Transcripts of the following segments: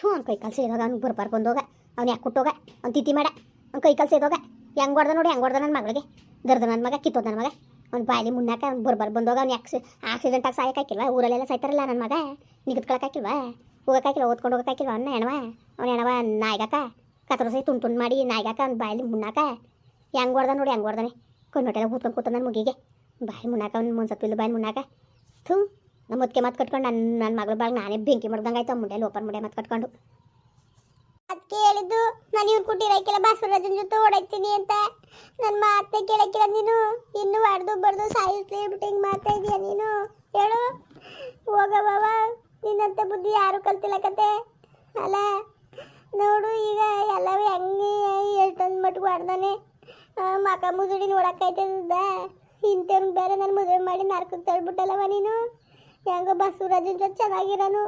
ಥೂ, ಅವ್ನ ಕೈ ಕಾಲು ಸೇದೋಗ ಅವ್ನಿಗೆ ಬರ್ಬಾರ್ ಬಂದೋಗ. ಅವ್ನು ಯಾಕೆ ಕುಟ್ಟೋಗ? ಅವ್ನು ತಿತಿ ಮಾಡ. ಅವ್ನ ಕೈ ಕಾಲು ಸೇದೋಗ. ಹೆಂಗೆ ಹೊಡ್ದ ನೋಡಿ, ಹೆಂಗೆ ಹೊಡ್ದ ನನ್ನ ಮಗಳಿಗೆ. ದರ್ದ ನನ್ನ ಮಗ, ಕಿತ್ತೋದ ನನ್ನ ಮಗ. ಅವ್ನು ಬಾಯಲ್ಲಿ ಮುನ್ನಾಕ ಅವ್ನು ಬರ್ಬಾರ್ದು ಬಂದೋಗ, ಅವ್ನು ಯಾಕೆ ಆಕ್ಸಿಡೆಂಟಾಗಿ ಸಾಯಕ್ಕಾಕಿಲ್ವ ಊರಲ್ಲೆಲ್ಲ ಸಾಯ್ತಾರಲ್ಲ ನನ್ನ ಮಗ? ನಿಗದ್ಕೊಳಕ್ಕಾಕಿಲ್ವಾ ಹೋಗಕ್ಕಾಕಿಲ್ಲ ಓದ್ಕೊಂಡು ಹೋಗೋಕ್ಕಾಕಿಲ್ವ ಅವ್ನ ಹೆಣವ? ಅವ್ನು ಹೆಣವ ನಾಯ್ಗಾಕ? ಕತ್ರ ಸೈ ತುಂಡು ತುಂಡು ಮಾಡಿ ನಾಯ್ಗಾಕ ಅವ್ನು ಬಾಯಲ್ಲಿ ಮುನ್ನಾಕ ಹೆಂಗೆ ಹೊಡ್ದ ನೋಡಿ, ಹೆಂಗೆ ಹೊಡ್ದಾನೆ? ಕಣ್ಣೊಟ್ಟೆಲ್ಲ ಕೂತ್ಕೊಂಡು ಕೂತ ನನ್ನ ಮುಗಿಗೆ. ಬಾಯಿ ಮುನ್ನಾಕ ಅವ್ನು ಮುನ್ಸತ್ತಿಲ್ಲ ಬಾಯಿ ಮುನ್ನಾಕ ಥೂ. ನಮ್ಮ ಮುದ್ಕೆ ಮತ್ತೆ ಕಟ್ಕೊಂಡು ನನ್ನ ನನ್ನ ಮಗಳ ಬಾಳ್ ನಾನೇ ಬೆಂಕಿ ಮಾಡ್ದಂಗೆ ಆಯ್ತು ಮುಂಡೆ ಓಪನ್ ಮುಂಡೆ ಮತ್ತೆ ಕಟ್ಕೊಂಡು. ಅದಕ್ಕೆ ಹೇಳಿದ್ದು ನಾನು ಇವ್ರು ಕೊಟ್ಟಿರಕ್ಕಿಲ್ಲ ಬಸವರಾಜನ ಜೊತೆ ಓಡಾಡ್ತೀನಿ ಅಂತ. ನನ್ನ ಮಾತೆ ಕೇಳಕ್ಕಿಲ್ಲ ನೀನು. ಇನ್ನು ಹೊಡೆದು ಬಡ್ದು ಸಾಯಿಸ್ಲಿ ಬಿಟ್ಟು ಹಿಂಗೆ ಮಾಡ್ತಾ ಇದೀಯ ನೀನು? ಹೇಳು. ಹೋಗ ಬಾವ, ನಿನ್ನಂತ ಬುದ್ಧಿ ಯಾರು ಕಲ್ತಿಲ್ಲ ಕತೆ. ಅಲ್ಲ, ನೋಡು ಈಗ ಎಲ್ಲವೂ ಹೆಂಗೆ ಹೇಳ್ತಂದು ಮಟ್ಟಿಗೆ ಹೊಡ್ದಾನೆ ಮಕ ಮುದುಡಿ ನೋಡಕ್ಕಾಯ್ತದ ಇಂಥವ್ರು ಬೇರೆ ನನ್ನ ಮದುವೆ ಮಾಡಿ ನಾಲ್ಕು ತಳ್ಬಿಟ್ಟಲ್ಲವ ನೀನು? ಹೆಂಗೋ ಬಸವರಾಜನ ಜೊತೆ ಚೆನ್ನಾಗಿರೋನು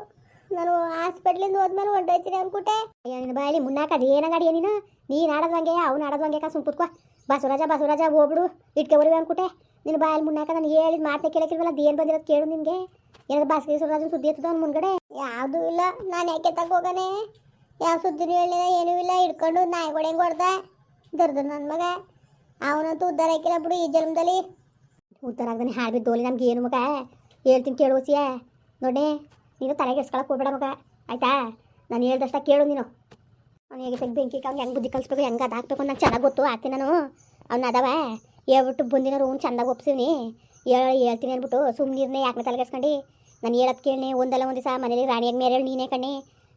ನಾನು. ಹಾಸ್ಪಿಟ್ಲಿಂದ ಹೋದ್ಮೇಲೆ ಹೊಂಟೋಯ್ತೀನಿ ಅನ್ಕೊಟ್ಟೆ ನಿನ್ನ ಬಾಯಲ್ಲಿ ಮುನ್ನಾಕ ಅದು ಏನಾಗಡಿಯ ನೀನು? ನೀನು ಆಡೋದಂಗೆ ಅವ್ನು ಆಡೋದಂಗೆ ಕಾ ಸುಮ್ ಕುತ್ಕೋ. ಬಸವರಾಜ ಬಸವರಾಜ ಹೋಗ್ಬಿಡು. ಇಟ್ಕೆ ಬರುವೆ ಅನ್ಕುಟ್ಟೆ ನಿನ್ನ ಬಾಯಲ್ಲಿ ಮುನ್ನಾಕ ನಾನು ಹೇಳಿದ ಮಾತನ್ನ ಕೇಳಕ್ಕಿಲ್ವಲ್ಲ? ಏನು ಬಂದಿರೋದು ಕೇಳು ನಿನಗೆ. ಏನಾದ್ರು ಬಸವೇಶ್ವರರಾಜನ ಸುದ್ದಿ ಎತ್ತದ ಅವ್ನ ಮುಂದ್ಗಡೆ? ಯಾವುದೂ ಇಲ್ಲ. ನಾನು ಯಾಕೆ ಹೋಗನೆ? ಯಾವ ಸುದ್ದಿನೂ ಹೇಳಿಲ್ಲ, ಏನೂ ಇಲ್ಲ. ಹಿಡ್ಕೊಂಡು ನಾಯಿಗಳು ಹೆಂಗೆ ಹೊಡ್ದ? ದರ್ದ ನನ್ನ ಮಗ. ಅವನಂತೂ ಉದ್ದಾರ ಹಾಕಿಲ್ಲ ಬಿಡು ಈ ಜನ್ಮದಲ್ಲಿ. ಉದ್ದಾರ ಆಗ್ದಾನೆ ಹಾಳು ಬಿದ್ದೋಲಿ ನಮ್ಗೆ ಏನು ಮಗ? ಹೇಳ್ತೀನಿ ಕೇಳು ಸಿಯ ನೋಡಿ, ನೀನು ತಲೆಗೆ ಎಸ್ಕೊಳಕ್ಕೆ ಹೋಗ್ಬೇಡ ಮಗ. ಆಯ್ತಾ? ನಾನು ಹೇಳ್ದಷ್ಟ ಕೇಳು ನೀನು. ಅವ್ನು ಹೇಗೆ ತೆಗ್ದು ಬೆಂಕಿ ಅವ್ನು ಹೆಂಗೆ ಬುದ್ಧಿ ಕಲಿಸ್ಬೇಕು, ಹೆಂಗೆ ಅದು ಹಾಕ್ಬೇಕು ನಂಗೆ ಚೆನ್ನಾಗಿ ಗೊತ್ತು ಆಗ್ತೀನಿ ನಾನು? ಅವ್ನು ಅದಾವ. ಹೇಳ್ಬಿಟ್ಟು ಬಂದಿನ ರೂಮ್ ಚಂದಾಗ ಒಪ್ಸಿವ್ನಿ. ಹೇಳ, ಹೇಳ್ತೀನಿ ಅಂದ್ಬಿಟ್ಟು ಸುಮ್ಮನಿರ್ನೆ ಯಾಕೆ ತಲೆಗೆಸ್ಕೊಂಡು ನಾನು ಹೇಳೋದು ಕೇಳಿ ಒಂದಲ್ಲ ಒಂದು ದಿವಸ ಮನೇಲಿ ರಾಣಿಯಾಗಿ ಮೇಲೆ ನೀನೇ ಕಣ್ಣೆ.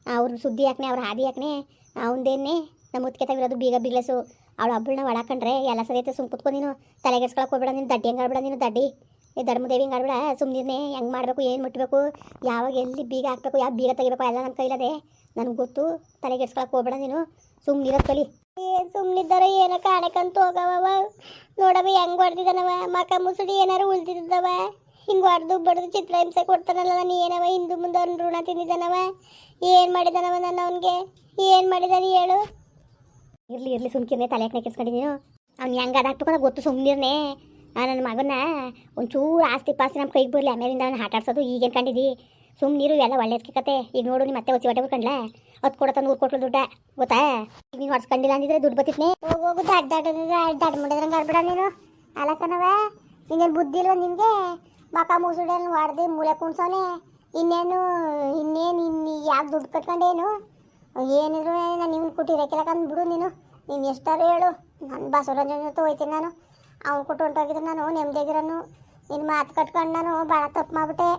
ಅವ್ರ ಸುದ್ದಿ ಯಾಕನೆ, ಅವ್ರ ಹಾದಿ ಯಾಕನೆ? ಅವನದೇನೆ ನಮ್ಮ ತೆಗಿರೋದು ಬೀಗ ಬಿಗ್ಲಸು. ಅವಳು ಹಬ್ಬಳನ್ನ ಒಳಕಂಡ್ರೆ ಎಲ್ಲ ಸರಿ ಐತೆ, ಸುಮ್ ಕುತ್ಕೊ ನೀನು. ತಲೆಗೆಡ್ಸ್ಕೊಳಕ್ಕೆ ಹೋಗ್ಬೇಡ ನೀನು, ದಡ್ಡಿ ಹೆಂಗೆ ನೀನು, ದಡ್ಡಿ? ಈ ಧರ್ಮದೇವಿ ಹಿಂಗೆ ಆಡ್ಬಿಡ ಸುಮ್ಮನೆ ಹೆಂಗೆ ಮಾಡಬೇಕು, ಏನು ಮುಟ್ಟಬೇಕು ಯಾವಾಗ ಎಲ್ಲಿ ಬೀಗ ಹಾಕ್ಬೇಕು, ಯಾವ ಬೀಗ ತೆಗಿಬೇಕು, ಎಲ್ಲ ನನ್ನ ಕೈಲದೆ. ನನಗೆ ಗೊತ್ತು ತಲೆಗೆಡ್ಸ್ಕೊಳಕ್ಕೆ ಹೋಗ್ಬೇಡ ನೀನು ಸುಮ್ಮನಿರೋದು ಕಲಿ. ಏನು ಸುಮ್ಮನಿದ್ದಾರೆ ಏನೋ ಕಾಣಕಂತ ಹೋಗವ ನೋಡವ ಹೆಂಗೆ ಹೊಡೆದಿದ್ದಾನವ ಮಕ ಮುಸುಡಿ ಏನಾರು ಉಳ್ದಿದ್ದವ ಹಿಂಗೆ ಹೊಡೆದು ಬಡ್ದು ಚಿತ್ರಹಿಂಸೆ ಕೊಡ್ತಾನಲ್ಲ ನಾನು ಏನವ ಹಿಂದೂ ಮುಂದೆ ಅವ್ನು ಋಣ ತಿಂದಿದ್ದಾನವ ಏನು ಮಾಡಿದಾನವ ನಾನು ಅವನಿಗೆ? ಏನು ಮಾಡಿದಾನೆ ಹೇಳು. ಇರಲಿ, ಇರ್ಲಿ ಸುಮ್ಮನೆ ತಲೆ ಹಾಕಿ ನೀನು ಅವ್ನು ಹೆಂಗೆ ಅದಾಕ್ಬೇಕು ಗೊತ್ತು ಸುಮ್ಮನಿರ್ನೆ ನನ್ನ ಮಗನ ಒಂಚೂರು ಆಸ್ತಿ ಪಾಸ್ತಿ ನಮ್ಮ ಕೈಗೆ ಬರಲಿ. ಆಮೇಲಿಂದ ಅವ್ನು ಆಟ ಆಡ್ಸೋದು ಈಗೇನು ಕಂಡಿದ್ದಿ ಸುಮ್ಮನಿರು ಎಲ್ಲ ಒಳ್ಳೇದಕ್ಕೆ ಕತೆ. ಈಗ ನೋಡು ನಿಮ್ಮ ಮತ್ತೆ ಒಚ್ಚಿ ಹೊಟ್ಟೆ ಬಿಡ್ಕಂಡ್ಲ ಹತ್ತು ಕೊಡತ್ತ ನೂರು ಕೊಟ್ಟರು ದುಡ್ಡ. ಗೊತ್ತಾ? ಈಗ ನೀನು ಹೊಡ್ಸ್ಕೊಂಡಿಲ್ಲ ಅಂದಿದ್ರೆ ದುಡ್ಡು ಬತ್ತಿತ್ನೆ? ಹೋಗು ಹೋಗು ಅಡ್ಡ ದಡ್ ಮಾಡಿದ್ರಂಗೆ ಆಡ್ಬೇಡ ನೀನು. ಅಲ್ಲ ಕಣವ ಇನ್ನೇನು ಬುದ್ಧಿ ಇಲ್ವ ನಿನಗೆ ಮಕ ಮುಸುಡೇನು ಹೊಡೆದು ಮೂಳೆ ಕುಣ್ಸೋನೆ. ಇನ್ನೇನು ಇನ್ನೇನು ಇನ್ನು ಯಾಕೆ ದುಡ್ಡು ಕಟ್ಕೊಂಡೇನು? ಏನಿದ್ರು ನಾನು ಇವ್ನು ಕೊಟ್ಟಿರಕ್ಕಿಲ್ಲ ಬಿಡು ನೀನು. ನೀನು ಎಷ್ಟಾರು ಹೇಳು. ನನ್ನ ಬಸವರಂಜನ ಜೊತೆ ಹೋಯ್ತೀನಿ ನಾನು. ಅವ್ನು ಕೊಟ್ಟು ಹೊಂಟೋಗಿದ್ರೆ ನಾನು ನೆಮ್ಮದಿಯಾಗಿರೋನು. ನಿನ್ನ ಮಾತು ಕಟ್ಕೊಂಡು ನಾನು ಭಾಳ ತಪ್ಪು ಮಾಡ್ಬಿಟ್ಟೆ.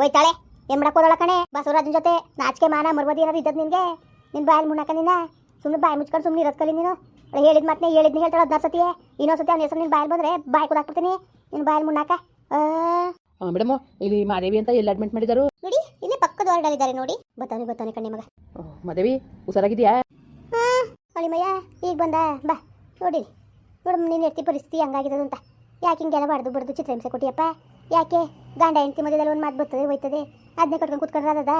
ಒಯ್ತಾಳೆ ಏನು ಮಾಡಕ್ಕೆ ಕಣೆ ಬಸವರಾಜನ ಜೊತೆ ನಾಚಿಕೆ ಮಾನ ಮರ್ಬದಿ ಏನಾದ್ರು ಇದ್ದದ್ದು ನಿನಗೆ ನಿನ್ನ ಬಾಯಲ್ಲಿ ಮುಣಕ ನಿನ್ನ ಸುಮ್ಮನೆ ಬಾಯಿ ಮುಚ್ಕೊಂಡು ಸುಮ್ಮನೆ ಇರೋದು ಕಲಿ ನೀನು ಹೇಳಿದ ಮಾತನೇ ಹೇಳಿದ್ನಿ ಹೇಳ್ತಾಳೆ ಹದಿನಾರು ಸತಿ ಇನ್ನೊಂದು ಸತಿ ಅವ್ನ ಹೆಸರು ನಿನ್ನ ಬಾಯಲ್ಲಿ ಬಂದರೆ ಬಾಯಿ ಕುದಾಕ್ಬಿಡ್ತೀನಿ ನಿನ್ನ ಬಾಯಲ್ಲಿ ಮುಣಕ ಮೇಡಮ್ ಇಲ್ಲಿ ಮಾದೇವಿ ಅಂತ ಎಲ್ಲಿ ಅಡ್ಮಿಟ್ ಮಾಡಿದಾರು ನೋಡಿ ಇಲ್ಲಿ ಪಕ್ಕದ ವಾರ್ಡಲ್ಲಿದ್ದಾರೆ ನೋಡಿ ಬತ್ತಾನೆ ಬತ್ತಾನೆ ಕಣ್ಣಿ ಮಗ ಮಾದೇವಿ ಹುಷಾರಾಗಿದ್ಯಾ ಹಾಂ ಅಳಿಮಯ್ಯ ಈಗ ಬಂದ ಬಾ ನೋಡಿರಿ ನೋಡಮ್ಮ ನೀನು ಎತ್ತಿ ಪರಿಸ್ಥಿತಿ ಹಂಗಾಗಿರೋದು ಅಂತ. ಯಾಕೆ ಹಿಂಗೆಲ್ಲ ಬಡ್ದು ಬಡ್ದು ಚಿತ್ರಹಿಂಸೆ ಕೊಟ್ಟಿಯಪ್ಪ? ಯಾಕೆ? ಗಂಡ ಹೆಂಡತಿ ಮಧ್ಯದಲ್ಲಿ ಒಂದು ಮಾತು ಬರ್ತದೆ ಹೋಯ್ತದೆ. ಅದನ್ನೇ ಕಟ್ಕೊಂಡು ಕೂತ್ಕೊಂಡ್ರೆ ಅದದ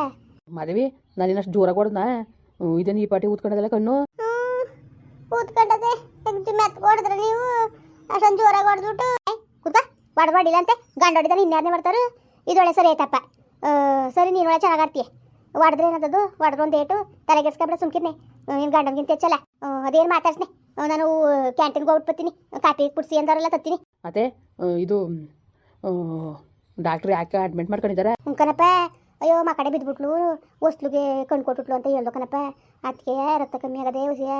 ಮದುವೆ ನಾನು ಇನ್ನಷ್ಟು ಜೋರಾಗಿ ಹೊಡೆದ್ನ ಇದನ್ನು ಈ ಪಾಟಿ ಕೂತ್ಕೊಂಡದಲ್ಲ ಕಣ್ಣು. ಕೂತ್ಕೊಂಡದೆ ಮೆತ್ ಹೊಡೆದ್ರೆ ನೀವು? ಅಷ್ಟೊಂದು ಜೋರಾಗಿ ಹೊಡೆದ್ಬಿಟ್ಟು ಕೂತ ಬಡಬಾಡಿಲ್ಲ ಅಂತೆ. ಗಂಡ ಹೊಡಿದಾನೆ ಇನ್ಯಾರನೇ ಬರ್ತಾರೆ ಇದೊಳೆ ಸರಿ ಆಯ್ತಪ್ಪ. ಸರಿ ನೀನು ಒಳ್ಳೆ ಚೆನ್ನಾಗಿ ಆಡ್ತೀಯ. ಹೊಡೆದ್ರೆ ಏನದದು ಹೊಡೆದ್ರೆ ಒಂದು ಏಟು. ತಲೆಗೆಸ್ಕೊಬಿಡ ಸುಮ್ಕಿದ್ನೆ ನಿನ್ನ ಗಂಡನಿಗಿಂತ ಹೆಚ್ಚಲ್ಲ. ಅದೇನು ಮಾತಾಡ್ಸ್ನೆ? ನಾನು ಕ್ಯಾಂಟೀನ್ಗೆ ಹೋಗ್ಬಿಟ್ಟು ಬರ್ತೀನಿ. ಕಾಫಿ ಕುಡಿಸಿ ಅಂದಾರಲ್ಲ ತತ್ತೀನಿ. ಅದೇ ಇದು ಡಾಕ್ಟ್ರ್ ಯಾಕೆ ಅಡ್ಮಿಟ್ ಮಾಡ್ಕೊಂಡಿದ್ದಾರೆ? ಹ್ಞೂ ಕಣಪ್ಪ. ಅಯ್ಯೋ ಮಕ್ಕಡೆ ಬಿದ್ದುಬಿಟ್ಲು ಹೊಸ್ಲಿಗೆ ಕಣ್ಣು ಕೊಟ್ಬಿಟ್ಲು ಅಂತ ಹೇಳ್ದು ಕಣಪ್ಪ. ಅದಕ್ಕೆ ರಕ್ತ ಕಮ್ಮಿ ಆಗದೆ ಹುಸಿಯ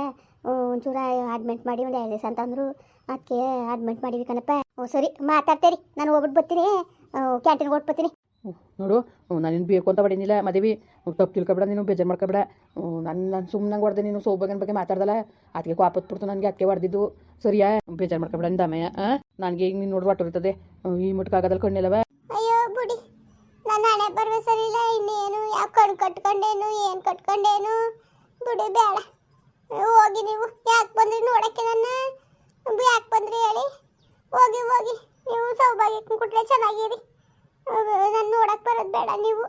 ಒಂಚೂರ ಅಡ್ಮಿಟ್ ಮಾಡಿ ಒಂದು ಎರಡು ದಿವಸ ಅಂತಂದ್ರು ಅದಕ್ಕೆ ಅಡ್ಮಿಟ್ ಮಾಡೀವಿ ಕಣಪ್ಪ. ಹ್ಞೂ ಸರಿ ಮಾತಾಡ್ತೇರಿ. ನಾನು ಹೋಗ್ಬಿಟ್ಟು ಬರ್ತೀನಿ. ಕ್ಯಾಂಟೀನ್ಗೆ ಹೋಗ್ಬಿಟ್ಟು ಬರ್ತೀನಿ. ನೋಡು ನಾನೇನು ಬೇಕು ಅಂತ ಬಡೀನಿಲ್ಲ, ಮದುವೆ ತಪ್ಪು ತಿಳ್ಕೊಬೇಡ, ನೀನು ಬೇಜಾರು ಮಾಡ್ಕೊಬೇಡ. ನಾನು ನಾನು ಸುಮ್ಮನೆ ಹೊಡೆದೆ, ನೀನು ಸೌಭಾಗ್ಯನ ಬಗ್ಗೆ ಮಾತಾಡ್ದಲ್ಲ ಅದಕ್ಕೆ ಬಿಡ್ತು ನನಗೆ ಅದಕ್ಕೆ ಹೊಡೆದಿದ್ದು. ಸರಿಯಾ? ಬೇಜಾರು ಮಾಡ್ಕೊಬೇಡ, ನಿಂದ ಅಮ್ಮಯ್ಯ ನನಗೆ ಈಗ ನೀನು ನೋಡಿ ಹೊಟ್ಟಿರ್ತದೆ ಈ ಮುಟ್ಕಾಗದಲ್ಲಿ ಕಣ್ಣಿಲ್ಲವ ಅಯ್ಯೋ, ಬುಡಿ ನನ್ನ ಹಣೆ ಬರುವ ಸರಿ ಇಲ್ಲ, ಇನ್ನೇನು, ಯಾವ ಕಣ್ಣು ಕಟ್ಕೊಂಡೇನು, ಏನು ಕಟ್ಕೊಂಡೇನು? ಬಿಡಿ, ಬೇಡ. ಹೋಗಿ ನೀವು, ಯಾಕೆ ಬಂದ್ರಿ ನೋಡಕ್ಕೆ ನನ್ನ? ಯಾಕೆ ಬಂದ್ರಿ ಹೇಳಿ? ಹೋಗಿ ಹೋಗಿ, ನೀವು ಸೌಭಾಗ್ಯಕ್ಕೆ ಕುಟ್ರೆ ಚೆನ್ನಾಗಿರಿ. ಬೇಡ ನೀವು.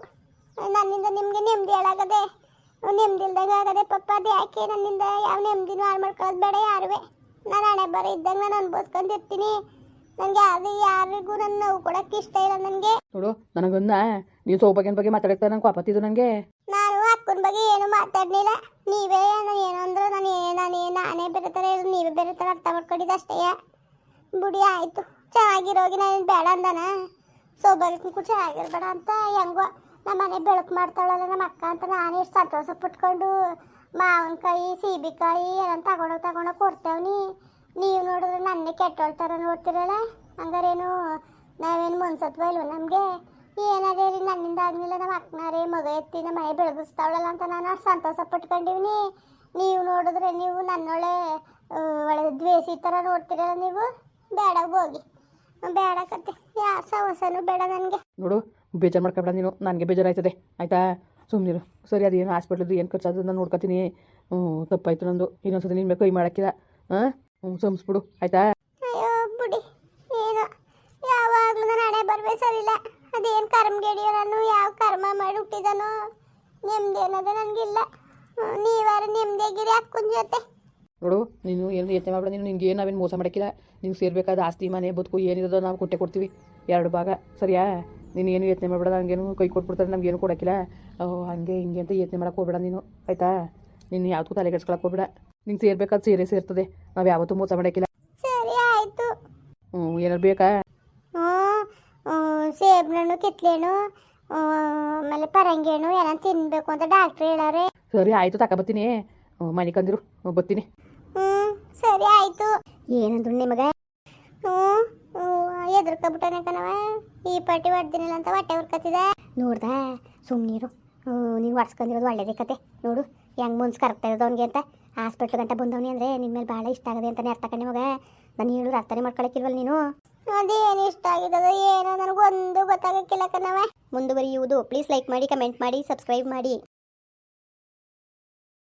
ನನ್ನಿಂದ ನಿಮಗೆ ನೆಮ್ಮದಿ ಹಾಳಾಗದೆ ನೆಮ್ಮದಿ ಇಲ್ದಂಗೆ ಆಗದೆ ಪಪ್ಪ ಅದು ಯಾಕೆ ನನ್ನಿಂದ ಯಾವ ನೆಮ್ಮದಿನೂ ಹಾಳು ಮಾಡ್ಕೊಳ್ಳೋದು ಬೇಡ ಯಾರುವೆ. ನಾನು ಹಣೆ ಬರ ಇದ್ದಂಗೆ ನಾನು ಅನ್ಬೋಸ್ಕೊಂಡಿರ್ತೀನಿ ನನಗೆ ಯಾರು ಯಾರಿಗೂ ನನ್ನ ನೋವು ಕೊಡಕ್ಕೆ ಇಷ್ಟ ಇಲ್ಲ ನನಗೆ. ನೋಡು ನನಗೊಂದ ನೀನು ಸೌಭಾಗ್ಯನ ಬಗ್ಗೆ ಮಾತಾಡಕ್ಕೆ ನಂಗೆ ಕೋಪತ್ತಿದ್ದು ನನಗೆ ನಾನು ಅಕ್ಕನ ಬಗ್ಗೆ ಏನು ಮಾತಾಡಲಿಲ್ಲ. ನೀವೇ ನಾನು ಏನು ಅಂದ್ರೆ ನಾನು ನಾನು ಏನು ನಾನೇ ಬೇರೆ ಥರ ಹೇಳಿ ನೀವೇ ಬೇರೆ ಥರ ಅರ್ಥ ಮಾಡ್ಕೊಂಡಿದ್ದು ಅಷ್ಟೇ. ಬುಡಿ ಆಯಿತು. ಚೆನ್ನಾಗಿರೋಗಿ ನಾನು ಬೇಡ ಅಂದನ. ಸೋಬಾರಿಗೂ ಚೆನ್ನಾಗಿರ್ಬೇಡ ಅಂತ ಹೆಂಗೋ ನಮ್ಮ ಮನೆ ಬೆಳಕು ಮಾಡ್ತಾಳಲ್ಲ ನಮ್ಮ ಅಕ್ಕ ಅಂತ ನಾನು ಎಷ್ಟು ಸಂತೋಷ ಪಟ್ಕೊಂಡು ಮಾವಿನಕಾಯಿ ಸೀಬೆಕಾಯಿ ಏನಂತ ತಗೊಂಡೋಗಿ ತಗೊಂಡೋಗಿ ಕೊಡ್ತೇವ್ನಿ ನೀವು ನೋಡಿದ್ರೆ ನನ್ನೇ ಕೆಟ್ಟೋಳ್ತಾರ ನೋಡ್ತಿರಲ್ಲ? ಹಂಗಾರೇನು ನಾವೇನು ಮುನ್ಸತ್ವ ಇಲ್ವ ನಮಗೆ? ಏನಾದ್ರೆ ರೀ ನನ್ನಿಂದ ಆದ್ಮೇಲೆ ನಮ್ಮ ಅಕ್ಕನಾರೇ ಮಗ ಎತ್ತಿ ನಮ್ಮ ಮನೆ ಬೆಳಗಿಸ್ತಾವಳಲ್ಲ ಅಂತ ನಾನು ಅಷ್ಟು ಸಂತೋಷ ಪಟ್ಕೊಂಡಿವ್ನಿ ನೀವು ನೋಡಿದ್ರೆ ನೀವು ನನ್ನೊಳೆ ಒಳ್ಳೆ ದ್ವೇಷಿ ಥರ ನೋಡ್ತಿರಲ್ಲ ನೀವು? ಬೇಡ ಹೋಗಿ. ಬೇಡ ಕತೆ ಯಾಸ ಹೊಸನು ಬೇಡ ನನಗೆ. ನೋಡು ಬೇಜಾರು ಮಾಡ್ಕೊಬೇಡ ನೀನು. ನನಗೆ ಬೇಜಾರಾಯ್ತದೆ. ಆಯ್ತಾ? ಸುಮ್ಮನಿರು ಸರಿ ಏನು ಹಾಸ್ಪಿಟ್ಲದ್ದು ಏನು ಖರ್ಚಾದ ನಾನು ನೋಡ್ಕೊತೀನಿ. ಹ್ಞೂ ತಪ್ಪಾಯ್ತು ನಂದು. ಇನ್ನೊಂದ್ಸತಿ ನಿನ್ನ ಕೈ ಮಾಡೋಕ್ಕಿಲ್ಲ. ಹಾಂ? ಹ್ಞೂ ಸಂಸ್ಬಿಡು ಆಯಿತಾ? ಅಯ್ಯೋ ಬಿಡಿ. ಏನೋ ಯಾವಾಗಲೂ ನಾನು ಹಣೆ ಬರವೇ ಸರಿಲ್ಲ ಅದೇನು ಕರ್ಮಗೇಡಿಯೋ ನಾನು ಯಾವ ಕರ್ಮ ಮಾಡಿ ಹುಟ್ಟಿದನೋ ನೆಮ್ಮದಿ ಅನ್ನೋದು ನನಗಿಲ್ಲ. ನೀವಾರ ನೆಮ್ಮದಿಯಾಗಿರಿ ಅಕ್ಕನ ಜೊತೆ. ನೋಡು ನೀನು ಏನು ಯೋಚನೆ ಮಾಡಬೇಡ ನೀನು ನಿಂಗೆ ಏನು ನಾವೇನು ಮೋಸ ಮಾಡೋಕ್ಕಿಲ್ಲ. ನಿಂಗೆ ಸೇರಬೇಕಾದ ಆಸ್ತಿ ಮನೆ ಬದುಕು ಏನಿರೋದೋ ನಾವು ಕೊಟ್ಟೆ ಕೊಡ್ತೀವಿ. ಎರಡು ಭಾಗ. ಸರಿಯಾ? ನೀನು ಏನು ಯೋಚನೆ ಮಾಡಬೇಡ ಹಂಗೇನು ಕೈ ಕೊಟ್ಬಿಡ್ತಾರೆ ಏನು ಕೊಡೋಕ್ಕಿಲ್ಲ. ಓ ಹಂಗೆ ಹಿಂಗೆ ಅಂತ ಯೋಚನೆ ಮಾಡೋಕೆ ಹೋಗ್ಬೇಡ ನೀನು. ಆಯಿತಾ? ನೀನು ಯಾವತ್ತೂ ತಲೆ ಕೆಡ್ಸ್ಕೊಳಕ್ಕೆ ಹೋಗ್ಬೇಡ. ನಿಂಗೆ ಸೇರ್ಬೇಕಾದ ಸೇರೇ ಸೇರ್ತದೆ. ನಾವು ಯಾವತ್ತೂ ಮೋಸ ಮಾಡೋಕ್ಕಿಲ್ಲ. ಸರಿ ಆಯಿತು. ಹ್ಞೂ ಏನಾರು ಬೇಕಾ? ಸೇಬ್ನಣ್ಣು ಕಿತ್ಲೆಹಣ್ಣು ಆಮೇಲೆ ಪರಂಗಿ ಹಣ್ಣು ಏನೋ ತಿನ್ನಬೇಕು ಅಂತ ಡಾಕ್ಟ್ರ್ ಹೇಳಾರೆ ಸರಿ ಆಯಿತು ತಗೊಬತ್ತೀನಿ ಮನೆ ಕಂದಿರು ಬತ್ತೀನಿ ಸರಿ ಆಯಿತು. ಏನಂದ್ರು ನಿಮಗೆ ಹ್ಞೂ ಎದುರ್ಕೊಬಿಟ್ಟನೆ ಕಣವ ಈ ಪಟ್ಟಿ ಹೊಡ್ದಿನಿಲ್ಲ ಅಂತ ಹೊಟ್ಟೆ ಹುರ್ಕತ್ತಿದೆ ನೋಡ್ದ ಸುಮ್ಮನೀರು ನೀನು ಹೊಡ್ಸ್ಕೊಂಡಿರೋದು ಒಳ್ಳೇದೇ ಕತೆ. ನೋಡು ಹೆಂಗೆ ಮುನ್ಸ್ ಕರ್ತಾ ಇರೋದು ಅವ್ನಿಗೆ ಅಂತ. ಹಾಸ್ಪಿಟ್ಲ್ ಗಂಟ ಬಂದವನಿ ಅಂದರೆ ನಿನ್ನ ಮೇಲೆ ಭಾಳ ಇಷ್ಟ ಆಗದೆ ಅಂತಾನೆ ಅರ್ಥ ಕಣ್ಣೆ ಮಗ. ನಾನು ಹೇಳೋದು ಅರ್ಥನೇ ಮಾಡ್ಕೊಳಕ್ಕಿಲ್ವಲ್ಲ ನೀನು? ಅದೇನು ಇಷ್ಟ ಆಗಿದ್ದದ ಏನೋ ನನಗೊಂದು ಗೊತ್ತಾಗಕ್ಕಿಲ್ಲ ಕಣವ ಮುಂದುವರಿಯುವುದು. ಪ್ಲೀಸ್ ಲೈಕ್ ಮಾಡಿ ಕಮೆಂಟ್ ಮಾಡಿ ಸಬ್ಸ್ಕ್ರೈಬ್ ಮಾಡಿ.